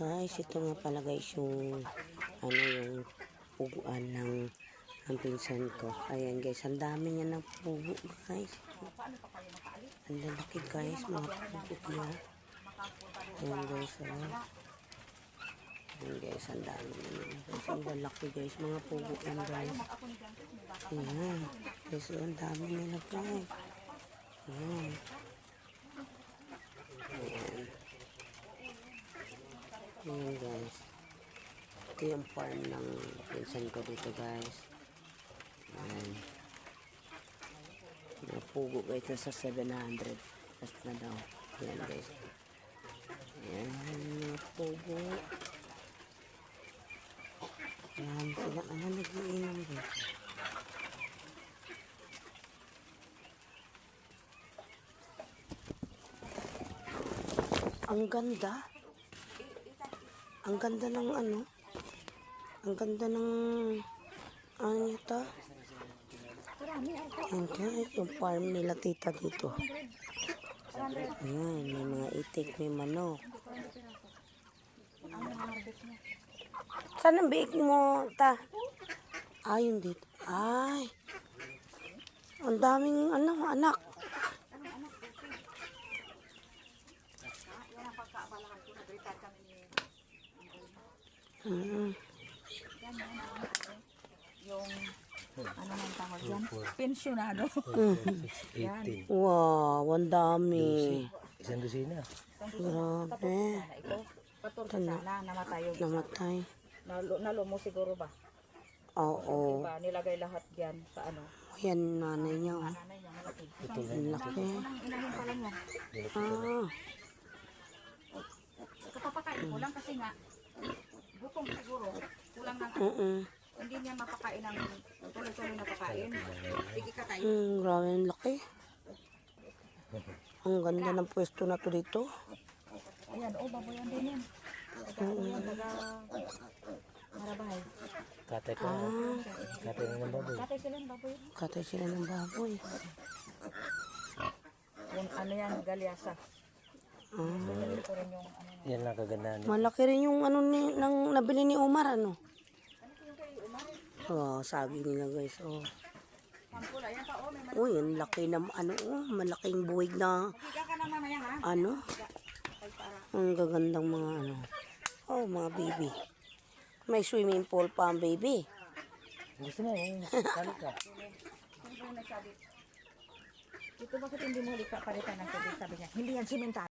Guys, ito nga pala guys yung ano yung puguan ng ang pinsan ko. Ayan guys, ang dami niya ng pugo guys. Ang lalaki guys, mga pugo niya. Ayan guys, oh. Ayan guys, ang dami niya. Ang lalaki guys, mga pugo yan guys. Ayan. Guys, oh, ang dami nila guys. Ayan. Ayan guys. Ito yung farm ng pinsan ko dito guys. Ayan. Napugo guys na sa 700. Tapos na daw. Ayan guys. Ayan. Napugo. Ayan sila. Ano nag-iinom guys? Ang ganda. Ang ganda ng ano. Ang ganda ng ano nito. Ayan guys, yung farm nila tita dito. Ayan, may mga itik, may manok. Saan ang biik mo, ta? Ay, yung dito. Ay. Ang daming ano, anak. Mm. yung ano nang tawag yan? Pensionado. Yan. Wow, ang dami. Isang dosina. Grabe. Paturka sana namatay yung Namatay. nalo, nalo mo siguro ba? Oo. Diba, nilagay lahat yan sa ano. Yan, nanay niya. oh. Nanay niya malaki. Laki. Inahin pala niya. Ah, Kapapakain ko lang kasi nga gutom siguro. Kulang ng mm hindi niya mapakain ng tuloy-tuloy na pakain. Sige ka tayo. mm, grabe ang laki. Ang ganda ng pwesto na to dito. Ayan, oh, baboy yan din yan. Taga, ano yan, taga Marabahay. Katay ko. Ah, Katay ng baboy. Katay sila ng baboy. katay sila ng baboy. Yung ano yan, galyasa. Ah, ano. Yan lang kagandahan. malaki rin yung ano ni, nang nabili ni Omar, ano? Oh, sabi nila guys, oh. Oh, Uy, ang laki na, ano, oh, malaking buwig na, ka ano? Ang gagandang mga, ano. Oh, mga baby. May swimming pool pa ang baby. Gusto mo, kali ka. Sino ba yung nagsabi? Ito bakit hindi mo huli pa palitan ng tubig? Sabi niya, hindi yan simental.